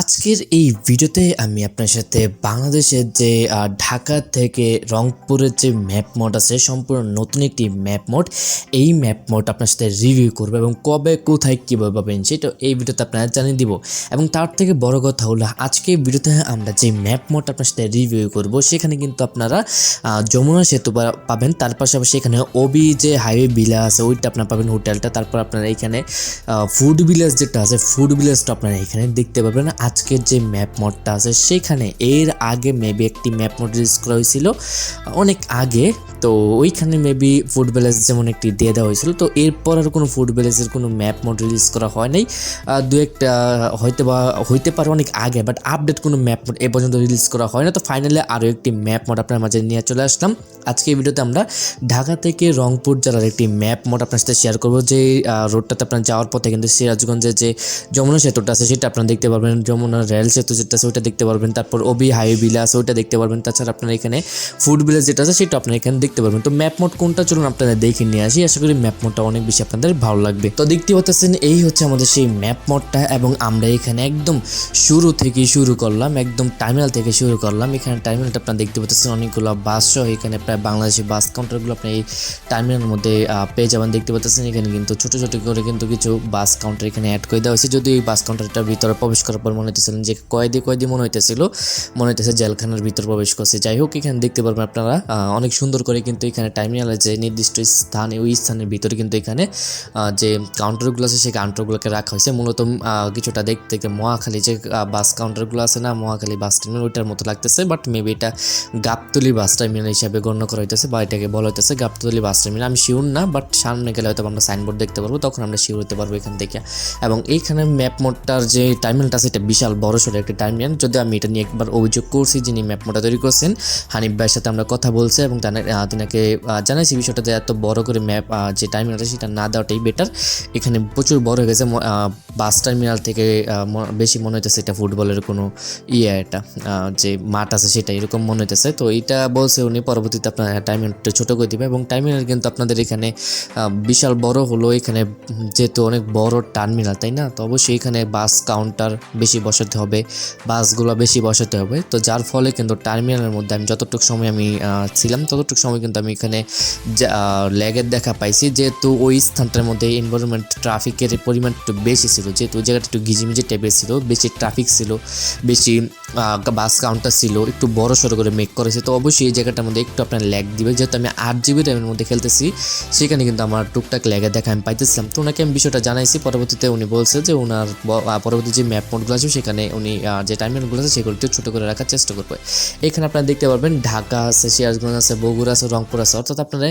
আজকের এই ভিডিওতে আমি আপনার সাথে বাংলাদেশের যে ঢাকা থেকে রংপুরের যে ম্যাপ মোড আছে, সম্পূর্ণ নতুন একটি ম্যাপ মোড, এই ম্যাপ মোড আপনার সাথে রিভিউ করব এবং কবে, কোথায়, কীভাবে পাবেন সেটা এই ভিডিওতে আপনারা জানিয়ে দিব। এবং তার থেকে বড় কথা হলো, আজকে ভিডিওতে আমরা যে ম্যাপ মোড আপনার সাথে রিভিউ করব, সেখানে কিন্তু আপনারা যমুনা সেতু পাবেন, তার পাশাপাশি এখানে ওবি যে হাইওয়ে বিলা আছে, ওইটা আপনার পাবেন হোটেলটা তারপর আপনারা এখানে ফুড ভিলেজ যেটা আছে ফুড ভিলেজটা আপনারা এখানে দেখতে পাবেন। আজকের যে ম্যাপ মোডটা আছে, সেখানে এর আগে মেবি একটি ম্যাপ মোড রিলিজ করা হয়েছিল, অনেক আগে। তো ওইখানে মেবি ফুড ভিলেজ যেমন একটি দিয়ে দেওয়া হয়েছিল, তো এরপর আর কোনো ফুড ভিলেজের কোনো ম্যাপ মোড রিলিজ করা হয় নাই। দু একটা হয়তো বা হইতে পারে অনেক আগে বাট আপডেট কোনো ম্যাপ মোড এ পর্যন্ত রিলিজ করা হয় না। তো ফাইনালি আরও একটি ম্যাপ মোড আপনার মাঝে নিয়ে চলে আসলাম। আজকে এই ভিডিওতে আমরা ঢাকা থেকে রংপুর জেলার একটি ম্যাপ মোড আপনার সাথে শেয়ার করব। যে রোডটাতে আপনার যাওয়ার পথে কিন্তু সিরাজগঞ্জের যে যমুনা সেতুটা আছে, সেটা আপনারা দেখতে পারবেন। যমুনা রেল সেতু যেটা আছে, ওইটা দেখতে পারবেন। তারপর ওবি হাইওয়ে আছে ওইটা দেখতে পারবেন। তাছাড়া আপনারা এখানে ফুড ভিলেজ যেটা আছে, সেটা আপনারা এখানে দেখতে পারবেন। তো ম্যাপ মোড কোনটা চলুন আপনারা দেখে নিয়ে আসি। আশা করি ম্যাপ মোডটা অনেক বেশি আপনাদের ভালো লাগবে। তো দেখতে পাচ্ছেন, এই হচ্ছে আমাদের সেই ম্যাপ মোডটা এবং আমরা এখানে একদম শুরু থেকে শুরু করলাম, একদম টার্মিনাল থেকে শুরু করলাম। এখানে টার্মিনালটা আপনারা দেখতে পাচ্ছেন, অনেকগুলো বাস সহ এখানে প্রায় বাংলাদেশি বাস কাউন্টারগুলো আপনি এই টার্মিনালের মধ্যে পেয়ে যাবেন। দেখতে পাচ্ছেন, এখানে কিন্তু ছোট ছোট করে কিন্তু কিছু বাস কাউন্টার এখানে অ্যাড করে দেওয়া হয়েছে। যদি এই বাস কাউন্টারটার ভিতরে প্রবেশ করার পর মনে হইতেছিলেন যে কয়েদি কয়েদি মনে হইতেছিল, মনে হইতেছে জেলখানার ভিতর প্রবেশ করছে। যাই হোক, এখানে দেখতে পারবেন আপনারা অনেক সুন্দর করে কিন্তু এখানে টার্মিনালের যে নির্দিষ্ট স্থানে, ওই স্থানের ভিতরে কিন্তু এখানে যে কাউন্টারগুলো আছে, সেই কাউন্টারগুলোকে রাখা হয়েছে। মূলত কিছুটা দেখতে দেখতে মহাখালী যে বাস কাউন্টারগুলো আছে না, মহাখালী বাস টার্মিনাল ওইটার মতো লাগতেছে। বাট মেবি এটা গাবতলি বাস টার্মিনাল হিসাবে গণ্য করা হইতেছে, বা এটাকে বলা হইতেছে গাবতলি বাস টার্মিনাল আমি শিওর না বাট সামনে গেলে হয়তো আমরা সাইনবোর্ড দেখতে পারব, তখন আমরা শিওর হতে পারব এখান থেকে। এবং এইখানে ম্যাপ মোডটার যে টার্মিনালটা আছে, এটা বিশাল বড় সড়ো একটা টাইম টার্মিনাল যদি আমি এটা নিয়ে একবার অভিযোগ করছি যিনি ম্যাপ মোটা তৈরি করছেন, হানিফ ভাইয়ের সাথে আমরা কথা বলছি এবং তেনাকে জানাইছি বিষয়টা যে এত বড় করে ম্যাপ যে টার্মিনালটা সেটা না দেওয়াটাই বেটার এখানে প্রচুর বড় হয়ে গেছে বাস টার্মিনাল থেকে বেশি মনে হইতেছে এটা ফুটবলের কোনো ইয়ে এটা যে মাঠ আছে সেটা এরকম মনে হইতেছে। তো এটা বলছে উনি, পরবর্তীতে আপনার টাইমিংটা ছোট করে দিবে এবং টার্মিনাল কিন্তু আপনাদের এখানে বিশাল বড় হলো এখানে, যেহেতু অনেক বড় টার্মিনাল, তাই না? তো অবশ্যই এখানে বাস কাউন্টার বেশি বসাতে হবে, বাসগুলো বেশি বসাতে হবে। তো যার ফলে কিন্তু টার্মিনালের মধ্যে আমি যতটুকু সময় আমি ছিলাম, ততটুকু সময় কিন্তু আমি এখানে ল্যাগের দেখা পাইছি। যেহেতু ওই স্থানটার মধ্যে এনভায়রনমেন্ট ট্রাফিকের পরিমাণ একটু বেশি ছিল। যেহেতু ওই জায়গাটা একটু ঘিজিমিজি টাইপের ছিল, বেশি ট্রাফিক ছিল, বেশি বাস কাউন্টার ছিল, একটু বড় সড়ো করে মেক করেছে, তো অবশ্যই এই জায়গাটার মধ্যে একটু আপনার ল্যাগ দিবে। যেহেতু আমি আট জিবি র্যামের মধ্যে খেলতেছি, সেখানে কিন্তু আমার টুকটাক ল্যাগে দেখা আমি পাইতেছিলাম। তো ওনাকে আমি বিষয়টা জানাইছি, পরবর্তীতে উনি বলছে যে ওনার পরবর্তী যে ম্যাপ মোডগুলো আছে, সেখানে উনি যে টাইমিংগুলো আছে, সেগুলো একটু ছোটো করে রাখার চেষ্টা করবে। এখানে আপনারা দেখতে পারবেন ঢাকা আছে, সিরাজগঞ্জ আছে, বগুড়া আছে, রংপুর আছে। অর্থাৎ আপনারা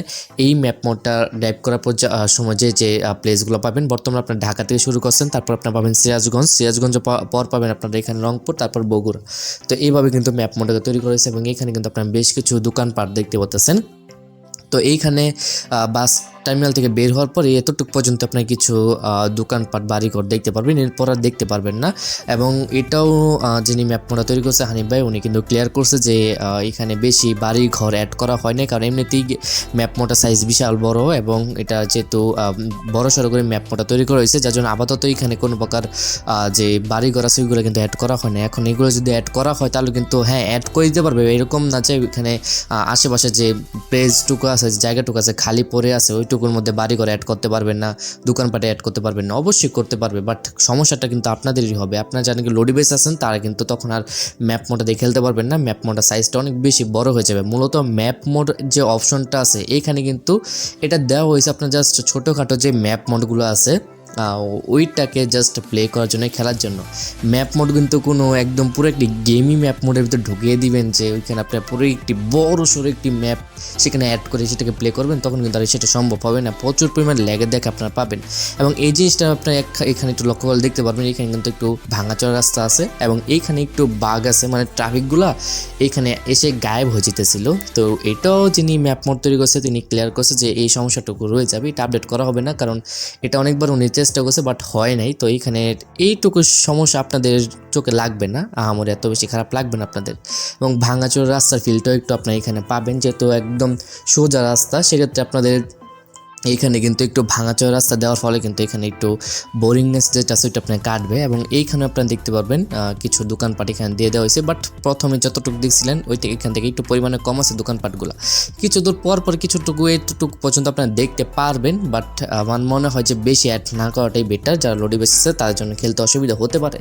এই ম্যাপ মোডটা ড্রাইভ করার পর সময় যে যে প্লেসগুলো পাবেন, বর্তমানে আপনার ঢাকা থেকে শুরু করছেন, তারপর আপনার পাবেন সিরাজগঞ্জ। সিরাজগঞ্জ পর পাবেন আপনারা এখানে রংপুর, তারপর বগুড়া। তো এইভাবে কিন্তু ম্যাপ মোডটা তৈরি করেছে এবং এখানে কিন্তু আপনার বেশ কিছু দোকানপাট দেখতে পাচ্ছেন তো এইখানে বাস টার্মিনাল থেকে বের হওয়ার পরে এতটুকু পর্যন্ত আপনার কিছু দোকানপাট, বাড়িঘর দেখতে পারবেন, এরপর আর দেখতে পারবেন না। এবং এটাও যিনি ম্যাপ মোড়া তৈরি করছে হানিফ ভাই, উনি কিন্তু ক্লিয়ার করছে যে এখানে বেশি বাড়ি ঘর অ্যাড করা হয় না কারণ এমনিতেই ম্যাপ মোটা সাইজ বিশাল বড় এবং এটা যেহেতু বড় সড়ো করে ম্যাপ মোটা তৈরি করা হয়েছে, যার জন্য আপাতত এখানে কোনো প্রকার যে বাড়ি ঘর আছে ওইগুলো কিন্তু অ্যাড করা হয় না এখন এগুলো যদি অ্যাড করা হয়, তাহলে কিন্তু হ্যাঁ অ্যাড করে দিতে পারবে। এরকম না যে এখানে আশেপাশে যে প্লেসটুকু আছে, জায়গাটুকু আছে, খালি পড়ে আছে ওইটুকুর মধ্যে বাড়ি ঘর অ্যাড করতে পারবেন না, দোকানপাটে অ্যাড করতে পারবেন না, অবশ্যই করতে পারবে বাট সমস্যাটা কিন্তু আপনাদেরই হবে। আপনারা যারা নাকি লোডি বেস আছেন, তারা কিন্তু তখন আর ম্যাপ মোডে দিয়ে খেলতে পারবেন না ম্যাপ মোডের সাইজটা অনেক বেশি বড় হয়ে যাবে। মূলত ম্যাপ মোড যে অপশনটা আছে, এখানে কিন্তু এটা দেওয়া হয়েছে আপনার জাস্ট ছোটোখাটো যে ম্যাপ মোডগুলো আছে ওইটাকে জাস্ট প্লে করার জন্য খেলার জন্য। ম্যাপ মোড কিন্তু কোনো একদম পুরো একটি গেমই ম্যাপ মোডের ভিতরে ঢুকিয়ে দিবেন যে ওইখানে আপনার পুরো একটি বড় সড়ো একটি ম্যাপ সেখানে অ্যাড করে সেটাকে প্লে করবেন, তখন কিন্তু আর সেটা সম্ভব হবে না। প্রচুর পরিমাণ ল্যাগের দেখা আপনারা পাবেন। এবং এই জিনিসটা আপনার এখানে একটু লক্ষ্য করে দেখতে পারবেন, এখানে কিন্তু একটু ভাঙাচড়া রাস্তা আছে এবং এইখানে একটু বাঘ আছে মানে ট্রাফিকগুলা এখানে এসে গায়েব হয়ে যেতেছিল। তো এটাও যিনি ম্যাপ মোড তৈরি করছে, তিনি ক্লিয়ার করছে যে এই সমস্যাটুকু রয়ে যাবে, এটা আপডেট করা হবে না। কারণ এটা অনেকবার উনি চেষ্টা করছে বাট হয় নাই। তো এইখানে এইটুকু সমস্যা আপনাদের চোখে লাগবে না আমার এত বেশি খারাপ লাগবে না আপনাদের। এবং ভাঙাচোর রাস্তার ফিলটাও একটু আপনার এখানে পাবেন, যেহেতু একদম সোজা রাস্তা, সেক্ষেত্রে আপনাদের এইখানে কিন্তু একটু ভাঙাচোরা রাস্তা দেওয়ার ফলে কিন্তু এখানে একটু বোরিংনেস যেটা ওইটা আপনার কাটবে এবং এইখানে আপনারা দেখতে পারবেন কিছু দোকানপাট এখানে দিয়ে দেওয়া হয়েছে। বাট প্রথমে যতটুকু দেখছিলেন, ওই থেকে এখান থেকে একটু পরিমাণে কম আছে দোকানপাটগুলো। কিছু দূর পর পর কিছুটুকু, এতটুকু পর্যন্ত আপনারা দেখতে পারবেন বাট আমার মনে হয় যে বেশি অ্যাড না করাটাই বেটার যারা লোডি বেসিসে তাদের জন্য খেলতে অসুবিধা হতে পারে।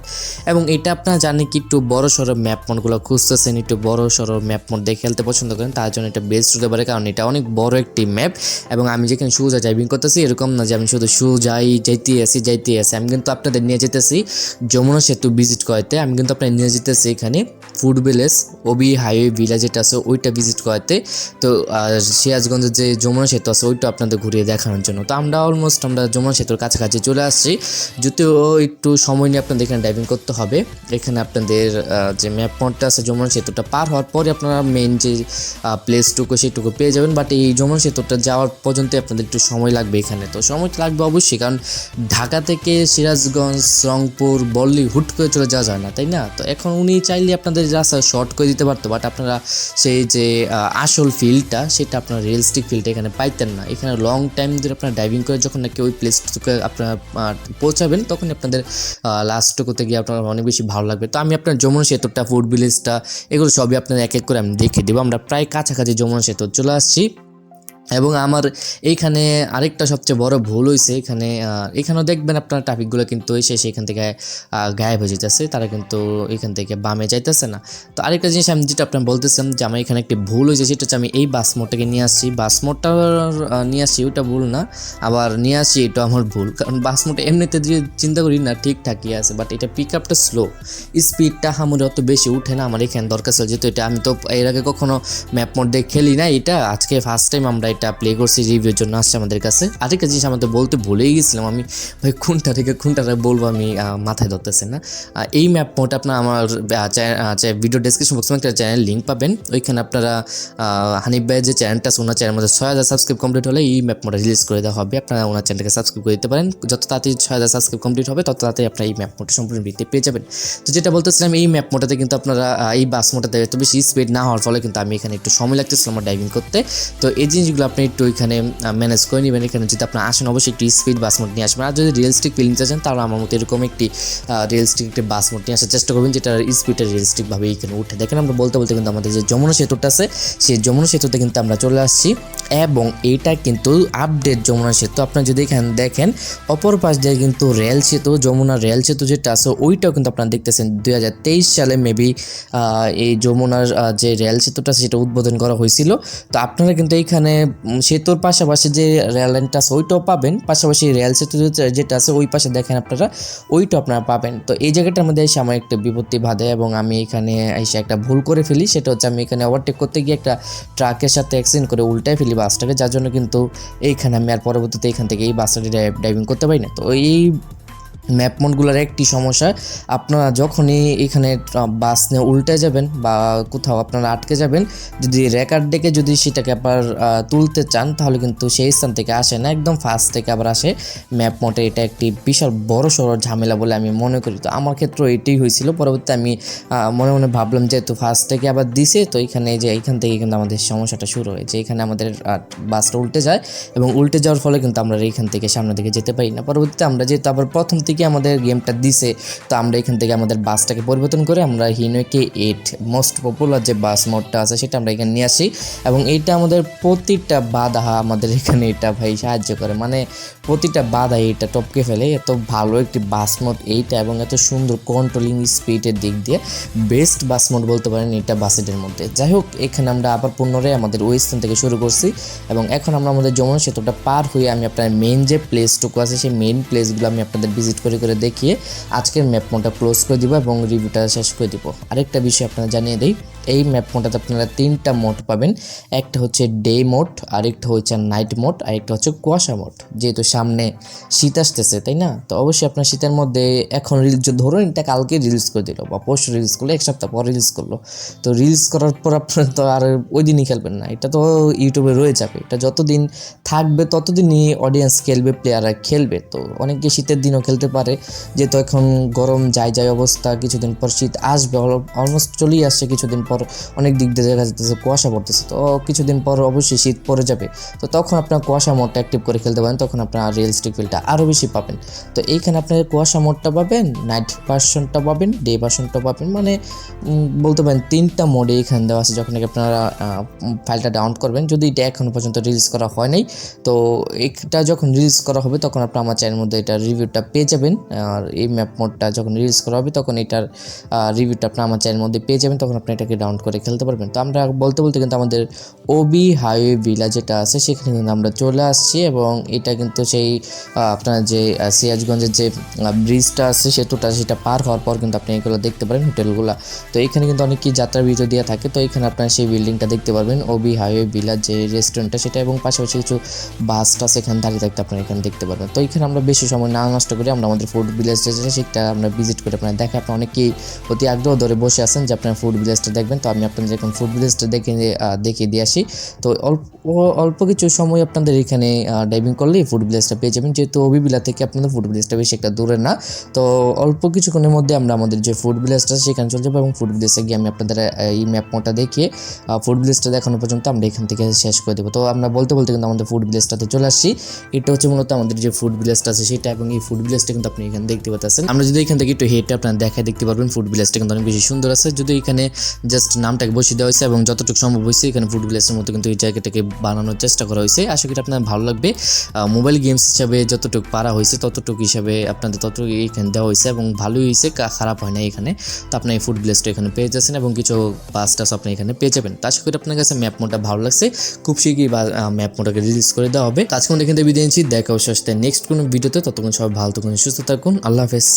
এবং এটা আপনারা জানেন কি, একটু বড় সড়ো ম্যাপ মোডগুলো খুঁজতেছেন, একটু বড় সড়ো ম্যাপ মোড দিয়ে খেলতে পছন্দ করেন, তার জন্য এটা বেস্ট হতে পারে, কারণ এটা অনেক বড় একটি ম্যাপ এবং আমি যেখানে সুজা ড্রাইভিং করতেছি, এরকম না যে আমি শুধু সুজাই যাইতে আসি যাইতে আসি আমি কিন্তু আপনাদের নিয়ে যেতেছি যমুনা সেতু ভিজিট করাতে। আমি কিন্তু আপনার নিয়ে যেতেছি এখানে ফুড ভিলেজ ওবি হাইওয়ে ভিলেজ যেটা আছে, ওইটা ভিজিট করাতে। তো, আর সিরাজগঞ্জের যে যমুনা সেতু আছে, ওইটা আপনাদের ঘুরিয়ে দেখানোর জন্য। তো আমরা অলমোস্ট আমরা যমুনা সেতুর কাছাকাছি চলে আসছি। যদিও একটু সময় নিয়ে আপনাদের এখানে ড্রাইভিং করতে হবে। এখানে আপনাদের যে ম্যাপ পয়েন্টটা আছে, যমুনা সেতুটা পার হওয়ার পরে আপনারা মেন যে প্লেসটুকু সেটুকু পেয়ে যাবেন। বাট এই যমুনা সেতুটা যাওয়ার পর্যন্ত আপনাদের একটু সময় লাগবে এখানে। তো সময় লাগবে অবশ্যই, কারণ ঢাকা থেকে সিরাজগঞ্জ, রংপুর, বল্লি হুট করে চলে যাওয়া যায় না, তাই না? তো এখন উনি চাইলে আপনাদের রাস্তা শর্ট করে দিতে পারতো বাট আপনারা সেই যে আসল ফিল্ডটা সেটা আপনারা রিয়েলিস্টিক ফিল্ডটা এখানে পাইতেন না। এখানে লং টাইম ধরে আপনারা ড্রাইভিং করে যখন নাকি ওই প্লেসটুকে আপনারা পৌঁছাবেন, তখন আপনাদের লাস্টটুকুতে গিয়ে আপনার অনেক বেশি ভালো লাগবে। তো আমি আপনার যমুনা সেতুটা ফুড ভিলেজটা এগুলো সবই আপনাদের এক এক করে আমি দেখে দেবো। আমরা প্রায় কাছাকাছি যমুনা সেতু চলে আসছি। এবং আমার এইখানে আরেকটা সবচেয়ে বড় ভুল হয়েছে এখানে এখানেও দেখবেন আপনার ট্রাফিকগুলো কিন্তু এসে সেখান থেকে গায়েব হয়ে যেতেছে তারা কিন্তু এখান থেকে বামে যাইতেছে না। তো আরেকটা জিনিস আমি যেটা আপনার বলতেছিলাম যে আমার এখানে একটি ভুল হয়েছে সেটা হচ্ছে আমি এই বাস মোডটাকে নিয়ে আসছি। বাস মোডটা নিয়ে আসছি ওইটা ভুল না, আবার নিয়ে আসছি, এটা আমার ভুল। কারণ বাস মোডটা এমনিতে যদি চিন্তা করি না ঠিকঠাকই আছে বাট এটা পিক আপটা স্লো স্পিডটা হামুরে অত বেশি উঠে না, আমার এখানে দরকার ছিল, যেহেতু এটা আমি তো এর আগে কখনো ম্যাপ মোড দিয়ে খেলি না এটা আজকে ফার্স্ট টাইম আমরা এটা প্লে করছি রিভিউর জন্য আসছে আমাদের কাছে। আরেকটা জিনিস আমাদের বলতে ভুলেই গেছিলাম আমি। ভাই, কোনটা থেকে কোনটা বলব আমি মাথায় ধরতেছে না। এই ম্যাপ মোড আপনার আমার ভিডিও ডেসক্রিপশন বক্সে একটা চ্যানেল লিঙ্ক পাবেন। ওইখানে আপনারা হানিফ ভাইয়ের যে চ্যানেলটা ওনার চ্যানেলের মধ্যে ছয় হাজার সাবস্ক্রাইব কমপ্লিট হলে এই ম্যাপ মোটা রিলিজ করে দেওয়া হবে। আপনারা ওনার চ্যানেলকে সাবস্ক্রাইব করে দিতে পারেন। যত তাড়াতাড়ি ছয় হাজার সাবস্ক্রাইব কমপ্লিট হবে, তত তাড়াতাড়ি আপনারা এই ম্যাপ মোটা সম্পূর্ণ ভিত্তি পেয়ে যাবেন। তো যেটা বলতেছিলাম, এই ম্যাপ মোটাতে কিন্তু আপনারা এই বাস মোটাতে এত বেশি স্পিড না হওয়ার ফলে কিন্তু আমি এখানে একটু সময় লাগতেছিল আমার ড্রাইভিং করতে। তো এই জিনিসগুলো আপনি একটু ওইখানে ম্যানেজ করে নেবেন। এখানে যদি আপনার আসেন, অবশ্যই একটি স্পিড বাস মোড নিয়ে আসবেন। আর যদি রিয়েলস্টিক ফিল নিতে চান, তাহলে আমার মতো এরকম একটি রিয়েলস্টিক একটি বাস মোড নিয়ে আসার চেষ্টা করবেন, যেটা স্পিডটা রিয়েলস্টিকভাবে এখানে উঠে। দেখেন আমরা বলতে বলতে কিন্তু আমাদের যে যমুনা সেতুটা আছে, সেই যমুনা সেতুতে কিন্তু আমরা চলে আসছি। এবং এটা কিন্তু আপডেট যমুনা সেতু। আপনারা যদি এখানে দেখেন, অপর পাশ দিয়ে কিন্তু রেল সেতু, যমুনা রেল সেতু যেটা আছে, ওইটাও কিন্তু আপনারা দেখতেছেন। দুই হাজার তেইশ সালে মেবি এই যমুনার যে রেল সেতুটা সেটা উদ্বোধন করা হয়েছিল। তো আপনারা কিন্তু এইখানে সেতুর পাশাপাশি যে রেল লাইনটা আছে, ওইটাও পাবেন। পাশাপাশি রেল সেতু যেটা আছে, ওই পাশে দেখেন আপনারা, ওইটাও আপনারা পাবেন। তো এই জায়গাটার মধ্যে এসে আমার একটা বিপত্তি বাধে এবং আমি এখানে এসে একটা ভুল করে ফেলি। সেটা হচ্ছে আমি এখানে ওভারটেক করতে গিয়ে একটা ট্রাকের সাথে অ্যাক্সিডেন্ট করে উল্টায় ফেলি বাসটাকে যার জন্য কিন্তু এইখানে আমি আর পরবর্তীতে এখান থেকে এই বাসটাকে ড্রাইভিং করতে পারি না। তো এই ম্যাপ মোডগুলোর একটি সমস্যা। আপনারা যখনই এখানে বাস নিয়ে উল্টে যাবেন বা কোথাও আপনারা আটকে যাবেন, যদি রেকার্ড ডেকে যদি সেটাকে আবার তুলতে চান, তাহলে কিন্তু সেই স্থান থেকে আসে না, একদম ফার্স্ট থেকে আবার আসে। ম্যাপ মোটে এটা একটি বিশাল বড় সড়ো ঝামেলা বলে আমি মনে করি। তো আমার ক্ষেত্রে এটাই হয়েছিল, পরবর্তীতে আমি মনে মনে ভাবলাম যেহেতু ফার্স্ট থেকে আবার দিছে, তো এখানে যে এইখান থেকে কিন্তু আমাদের সমস্যাটা শুরু হয়েছে এখানে আমাদের বাসটা উল্টে যায় এবং উল্টে যাওয়ার ফলে কিন্তু আমরা এইখান থেকে সামনের দিকে যেতে পারি না। পরবর্তীতে আমরা যেহেতু আবার প্রথম থেকে আমাদের গেমটা দিছে, তো আমরা এখান থেকে আমাদের বাসটাকে পরিবর্তন করে আমরা হিনোকে এইট মোস্ট পপুলার যে বাস মোডটা আছে সেটা আমরা এখানে নিয়ে আসি। এবং এইটা আমাদের প্রতিটা বাধা আমাদের এখানে এটা ভাই সাহায্য করে। মানে প্রতিটা বাধা এইটা টপকে ফেলে, এত ভালো একটি বাস মোড এইটা এবং এত সুন্দর কন্ট্রোলিং স্পিডের দিক দিয়ে বেস্ট বাস মোড বলতে পারেন এটা বাসেটের মধ্যে। যাই হোক, এখানে আমরা আবার পুনরায় আমাদের ওই স্থান থেকে শুরু করছি এবং এখন আমরা আমাদের যমুনা সেতুটা পার হয়ে আমি আপনার মেন যে প্লেসটুকু আছে, সেই মেন প্লেসগুলো আমি আপনাদের ভিজিট করে করে দেখিয়ে আজকের ম্যাপ মোটা ক্লোজ করে দিব এবং রিভিউটা শেষ করে দিব। আরেকটা বিষয় আপনারা জানিয়ে দিই এই ম্যাপ মোডটাতে আপনারা তিনটা মোড পাবেন। একটা হচ্ছে ডে মোড আরেকটা হচ্ছে নাইট মোড আরেকটা হচ্ছে কুয়াশা মোড যেহেতু সামনে শীত আসতেছে, তাই না? তো অবশ্যই আপনার শীতের মধ্যে এখন রিলস ধরুন এটা কালকে রিলিজ করে দিল বা পরশু রিলিজ করল, এক সপ্তাহ পর রিলিজ করল। তো রিলিজ করার পর আপনার তো আর ওই দিনই খেলবেন না। এটা তো ইউটিউবে রয়ে যাবে। এটা যতদিন থাকবে, ততদিনই অডিয়েন্স খেলবে প্লেয়াররা খেলবে। তো অনেকে শীতের দিনও খেলতে পারে। যেহেতু এখন গরম যায় যায় অবস্থা, কিছুদিন পর শীত আসবে অলমোস্ট চলেই আসছে কিছুদিন পর। পর অনেক দিক দিয়ে দেখা যাচ্ছে কুয়াশা পড়তেছে। তো কিছুদিন পর অবশ্যই শীত পড়ে যাবে। তো তখন আপনার কুয়াশা মোডটা অ্যাক্টিভ করে খেলতে পারেন, তখন আপনার রিয়েলিস্টিক ফিলটা আরও বেশি পাবেন। তো এইখানে আপনার কুয়াশা মোডটা পাবেন নাইট ভার্সনটা পাবেন ডে ভার্সনটা পাবেন মানে বলতে পারেন তিনটা মোডে এখানে দেওয়া আছে যখন আপনারা ফাইলটা ডাউন করবেন। যদি এটা এখনও পর্যন্ত রিলিজ করা হয় নাই, তো এটা যখন রিলিজ করা হবে, তখন আপনার আমার চ্যানেলের মধ্যে এটা রিভিউটা পেয়ে যাবেন। আর এই ম্যাপ মোডটা যখন রিলিজ করা হবে, তখন এটার রিভিউটা আপনার আমার চ্যানেলের মধ্যে পেয়ে যাবেন। তখন আপনি এটাকে ডাউনলোড করে খেলতে পারবেন। তো আমরা বলতে বলতে কিন্তু আমাদের ওবি হাইওয়ে ভিলা যেটা আছে, সেখানে কিন্তু আমরা চলে আসছি এবং এটা কিন্তু সেই আপনার যে সিরাজগঞ্জের যে ব্রিজটা আছে সেতুটা সেটা পার হওয়ার পর কিন্তু আপনি এগুলো দেখতে পারেন হোটেলগুলো। তো এখানে কিন্তু অনেক কি যাত্রা ভিডিও দেওয়া থাকে, তো এখানে আপনার সেই বিল্ডিংটা দেখতে পারবেন। ওবি হাইওয়ে ভিলা যে রেস্টুরেন্টটা সেটা এবং পাশাপাশি কিছু বাসটা সেখানে দাঁড়িয়ে থাকতে আপনারা এখানে দেখতে পারবেন। তো এখানে আমরা বেশি সময় না নষ্ট করে আমরা আমাদের ফুড ভিলেজটা যেটা সেটা আমরা ভিজিট করে আপনার দেখে আপনি অনেকেই অতি আগ্রহ ধরে বসে আছেন যে আপনার ফুড ভিলেজটা দেখবেন। তো আমি আপনাদের এখন ফুড ভিলেজটা দেখে দেখিয়ে দিয়ে আসি। তো অল্প অল্প কিছু সময় আপনাদের এখানে ডাইভিং করলেই ফুড ভিলেজটা পেয়ে যাবেন। যেহেতু অবিবিলা থেকে আপনাদের ফুড ভিলেজটা বেশি একটা দূরে না। তো অল্প কিছুক্ষণের মধ্যে আমরা আমাদের যে ফুড ভিলেজটা সেখানে চলে যাব এবং ফুড ভিলেজে গিয়ে আমি আপনাদের এই ম্যাপ মোটা দেখিয়ে ফুড ভিলেজটা দেখানো পর্যন্ত আমরা এখান থেকে শেষ করে দেবো। তো আমরা বলতে বলতে কিন্তু আমাদের ফুড ভিলেজটাতে চলে আসছি এটা হচ্ছে মূলত আমাদের যে ফুড ভিলেজটা আছে, সেটা এবং এই ফুড ভিলেজটা কিন্তু আপনি এখানে দেখতে পাচ্ছেন আমরা যদি এখান থেকে একটু হেঁটে আপনার দেখায় দেখতে পারবেন ফুড ভিলেজটা কিন্তু অনেক বেশি সুন্দর আছে। যদি এখানে জাস্ট নামটাকে বসিয়ে দেওয়া হয়েছে এবং যতটুকু সম্ভব হয়েছে এখানে ফুড ভিলেজের মতো কিন্তু এই জায়গাটাকে বানানোর চেষ্টা করা হয়েছে। আশা করি আপনার ভালো লাগবে। মোবাইল গেমস হিসাবে যতটুকু পারা হয়েছে ততটুকু হিসাবে আপনাদের ততটুকু এখানে দেওয়া হয়েছে এবং ভালোই হয়েছে খারাপ হয় না এখানে। তো আপনি এই ফুড ভিলেজটা এখানে পেয়ে যাচ্ছেন এবং কিছু বাস টাস আপনি এখানে পেয়ে যাবেন। তো আশা করি আপনার কাছে ম্যাপ মোটা ভালো লাগছে। খুব শীঘ্রই ম্যাপ মোটাকে রিলিজ করে দেওয়া হবে। আজকে এখান থেকে বিদায় নিচ্ছি। দেখা হচ্ছে নেক্সট কোনো ভিডিওতে ততক্ষণ সবাই ভালো থাকুন, সুস্থ থাকুন। আল্লাহ হাফেজ।